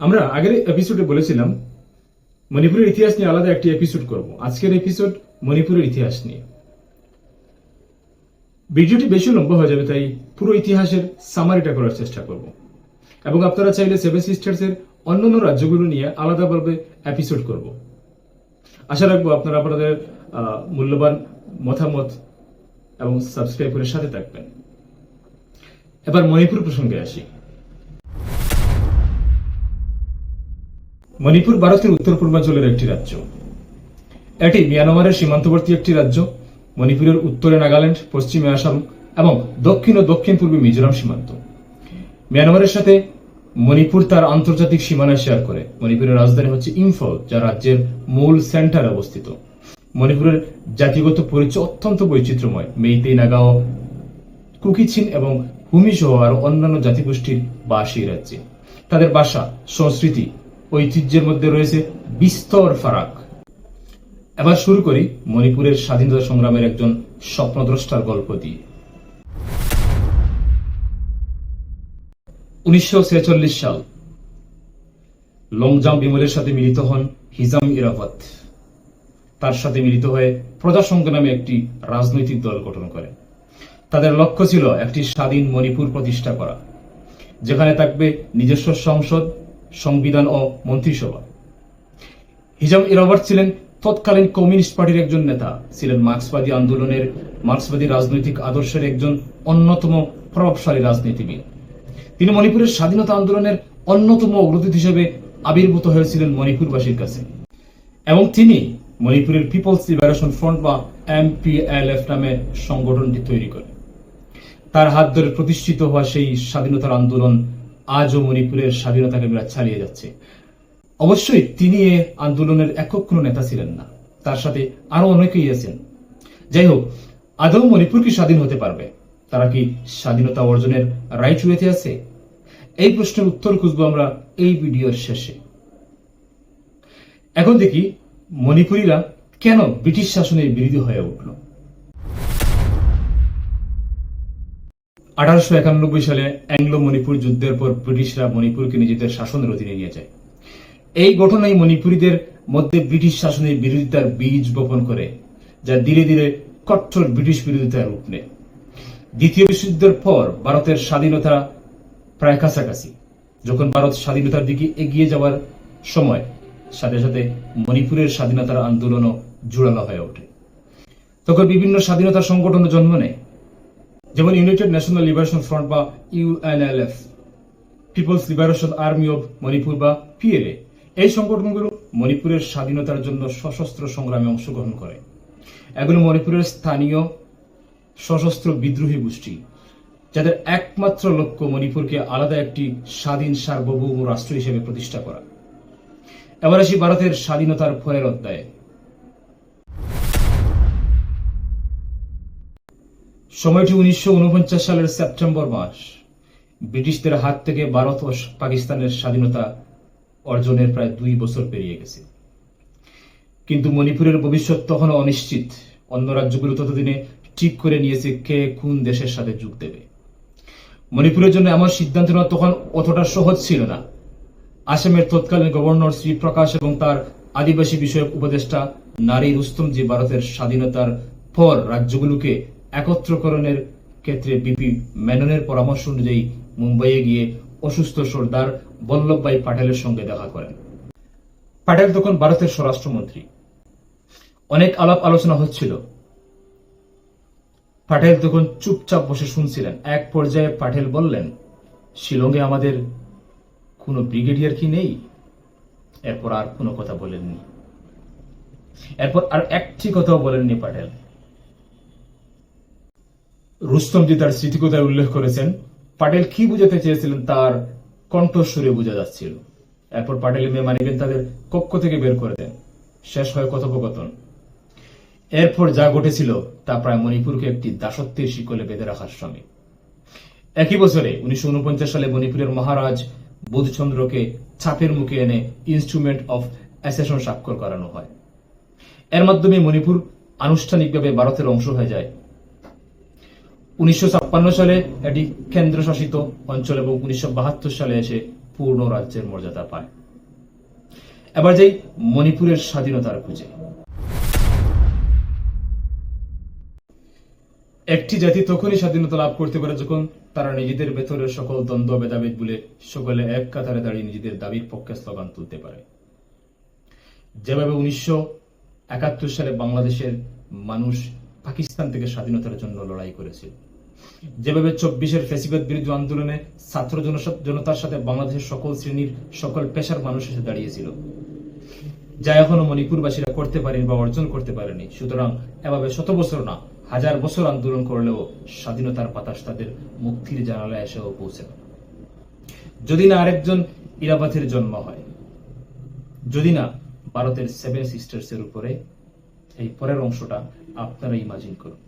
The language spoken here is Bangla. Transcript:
আমরা আগের এপিসোডে বলেছিলাম, মণিপুরের ইতিহাস নিয়ে আলাদা একটি এপিসোড করব। আজকের এপিসোড মণিপুরের ইতিহাস নিয়ে। ভিডিওটি বেশি লম্বা হয়ে যাবে, তাই পুরো ইতিহাসের সামারিটা করার চেষ্টা করব। এবং আপনারা চাইলে সেভেন সিস্টার্স এর অন্যান্য রাজ্যগুলো নিয়ে আলাদাভাবে এপিসোড করব। আশা রাখব আপনারা আপনাদের মূল্যবান মতামত এবং সাবস্ক্রাইব করে সাথে থাকবেন। এবার মণিপুর প্রসঙ্গে আসি। মণিপুর ভারতের উত্তর পূর্বাঞ্চলের একটি রাজ্য। এটি মিয়ানমারের সীমান্তবর্তী একটি রাজ্য, মণিপুরের উত্তরে নাগাল্যান্ড, পশ্চিমে আসাম এবং দক্ষিণ ও দক্ষিণ পূর্বে মিজোরাম সীমান্ত। মিয়ানমারের সাথে মণিপুর তার আন্তর্জাতিক সীমানা শেয়ার করে। মণিপুরের রাজধানী হচ্ছে ইম্ফল, যা রাজ্যের মূল সেন্টারে অবস্থিত। মণিপুরের জাতিগত পরিচয় অত্যন্ত বৈচিত্র্যময়। মেইতেই নাগাও, কুকিচিন এবং হুমি সহ আরও অন্যান্য জাতিগোষ্ঠীর বাস এই রাজ্যে। তাদের ভাষা, সংস্কৃতি ঐতিহ্যের মধ্যে রয়েছে বিস্তর ফারাক। এবার শুরু করি মণিপুরের স্বাধীনতা সংগ্রামের একজন স্বপ্নদ্রষ্টার গল্প দিয়ে। উনিশশো সাল লংজাম বিমলের সাথে মিলিত হন হিজাম ইরাফাত। তার সাথে মিলিত হয়ে প্রজা সংগ্রামে একটি রাজনৈতিক দল গঠন করে তাদের লক্ষ্য ছিল একটি স্বাধীন মণিপুর প্রতিষ্ঠা করা, যেখানে থাকবে নিজস্ব সংসদ সংবিধান ও মন্ত্রিসভা। হিজাম ইরাবার্ট ছিলেন তৎকালীন কমিউনিস্ট পার্টির একজন নেতা। ছিলেন মার্ক্সবাদী আন্দোলনের, মার্ক্সবাদী রাজনৈতিক আদর্শের একজন অন্যতম প্রভাবশালী রাজনীতিবিদ। তিনি মণিপুরের স্বাধীনতা আন্দোলনের অন্যতম অগ্রদূত হিসেবে আবির্ভূত হয়েছিলেন মণিপুরবাসীর কাছে। এবং তিনি মণিপুরের পিপলস লিবারেশন ফ্রন্ট বা এমপিএলএফ নামে সংগঠনটি তৈরি করেন। তার হাত ধরে প্রতিষ্ঠিত হওয়া সেই স্বাধীনতার আন্দোলন আজও মণিপুরের স্বাধীনতাকামীরা চালিয়ে যাচ্ছে। অবশ্যই তিনি এ আন্দোলনের একক নেতা ছিলেন না। তার সাথে আরও অনেকেই আছেন। যাই হোক, আদৌ মণিপুর কি স্বাধীন হতে পারবে? তারা কি স্বাধীনতা অর্জনের রাইট ওয়েতে আছে? এই প্রশ্নের উত্তর খুঁজবো আমরা এই ভিডিওর শেষে। এখন দেখি মণিপুরীরা কেন ব্রিটিশ শাসনের বিরোধী হয়ে উঠল? আঠারোশো একানব্বই সালে অ্যাংলো মণিপুর যুদ্ধের পর ব্রিটিশরা মণিপুরকে নিজেদের শাসনের অধীনে নিয়ে যায়। এই ঘটনাই মণিপুরীদের মধ্যে ব্রিটিশ শাসনের বিরোধিতার বীজ বপন করে, যা ধীরে ধীরে কট্টর ব্রিটিশ বিরোধিতার রূপ নেয়। দ্বিতীয় বিশ্বযুদ্ধের পর ভারতের স্বাধীনতা প্রায় কাছাকাছি। যখন ভারত স্বাধীনতার দিকে এগিয়ে যাওয়ার সময়, সাথে সাথে মণিপুরের স্বাধীনতার আন্দোলনও জোরালো হয়ে ওঠে। তখন বিভিন্ন স্বাধীনতা সংগঠনও জন্ম নেয়। যেমন ইউনাইটেড ন্যাশনাল লিবারেশন ফ্রন্ট বা UNLF people's liberation army of Manipur বা পিএলএ এই সংগঠনগুলো মণিপুরের স্বাধীনতার জন্য সশস্ত্র সংগ্রামে অংশগ্রহণ করে। এগুলো মণিপুরের স্থানীয় সশস্ত্র বিদ্রোহী গোষ্ঠী, যাদের একমাত্র লক্ষ্য মণিপুরকে আলাদা একটি স্বাধীন সার্বভৌম রাষ্ট্র হিসেবে প্রতিষ্ঠা করা। এবার আসি ভারতের স্বাধীনতার পরের অধ্যায়ে। সময়টি উনিশশো উনপঞ্চাশ সালের সেপ্টেম্বর মাস। ব্রিটিশদের হাত থেকে ভারত ও পাকিস্তানের স্বাধীনতা অর্জনের প্রায় দুই বছর পেরিয়ে গেছে। কিন্তু মণিপুরের ভবিষ্যৎ তখনও অনিশ্চিত। অন্য রাজ্যগুলো ততদিনে ঠিক করে নিয়েছে কে কোন দেশের সাথে যোগ দেবে। মণিপুরের জন্য এমন সিদ্ধান্ত নেওয়া তখন অতটা সহজ ছিল না। আসামের তৎকালীন গভর্নর শ্রী প্রকাশ এবং তার আদিবাসী বিষয়ক উপদেষ্টা নারী রুস্তম যে ভারতের স্বাধীনতার পর রাজ্যগুলোকে একত্রকরণের ক্ষেত্রে বিপি মেননের পরামর্শ অনুযায়ী মুম্বাইয়ে গিয়ে অসুস্থ সর্দার বল্লভভাই পাটেলের সঙ্গে দেখা করেন। পাটেল তখন ভারতের স্বরাষ্ট্রমন্ত্রী। অনেক আলাপ আলোচনা হচ্ছিল। পাটেল তখন চুপচাপ বসে শুনছিলেন। এক পর্যায়ে পাটেল বললেন, শিলংয়ে আমাদের কোনো ব্রিগেডিয়ার কি নেই? এরপর আর কোনো কথা বলেননি। এরপর আর একটি কথাও বলেননি পাটেল। রুস্তমজি তার স্মৃতিকথায় উল্লেখ করেছেন, পাটেল কি বুঝাতে চেয়েছিলেন তার কণ্ঠস্বরে বোঝা যাচ্ছিল। এরপর পাটেল মেয়ে মানিকেন তাদের কক্ষ থেকে বের করে দেন। শেষ হয় কথোপকথন। এরপর যা ঘটেছিল তা প্রায় মণিপুরকে একটি দাসত্বের শিকলে বেঁধে রাখার সঙ্গে একই বছরে উনিশশো উনপঞ্চাশ সালে মণিপুরের মহারাজ বোধচন্দ্রকে ছাপের মুখে এনে ইনস্ট্রুমেন্ট অফ অ্যাসেশন স্বাক্ষর করানো হয়। এর মাধ্যমে মণিপুর আনুষ্ঠানিকভাবে ভারতের অংশ হয়ে যায়। উনিশশো সালে এটি কেন্দ্রশাসিত অঞ্চল এবং উনিশশো সালে এসে পূর্ণ রাজ্যের মর্যাদা পায়। এবার যাই মণিপুরের স্বাধীনতার খুঁজে। একটি জাতি তখনই স্বাধীনতা লাভ করতে পারে যখন তারা নিজেদের ভেতরের সকল দ্বন্দ্ব, ভেদাভেদ বলে সকলে এক কাতারে দাঁড়িয়ে নিজেদের দাবির পক্ষে স্লোগান তুলতে পারে। যেভাবে উনিশশো একাত্তর সালে বাংলাদেশের মানুষ পাকিস্তান থেকে স্বাধীনতার জন্য লড়াই করেছিল। যেভাবে চব্বিশের ফেসিবাদ বিরোধী আন্দোলনে ছাত্র জনতার সাথে বাংলাদেশের সকল শ্রেণির সকল পেশার মানুষ এসে দাঁড়িয়েছিল। যা এখনও মণিপুরবাসীরা করতে পারেনি বা অর্জন করতে পারেনি। সুতরাং এভাবে শত বছর না, হাজার বছর আন্দোলন করলেও স্বাধীনতার বাতাস তাদের মুক্তির জানালায় এসেও পৌঁছে না। যদি না আরেকজন ইরাবাতের জন্ম হয়, যদি না ভারতের সেভেন সিস্টার্স এর উপরে, এই পরের অংশটা আপনারা ইমাজিন করুন।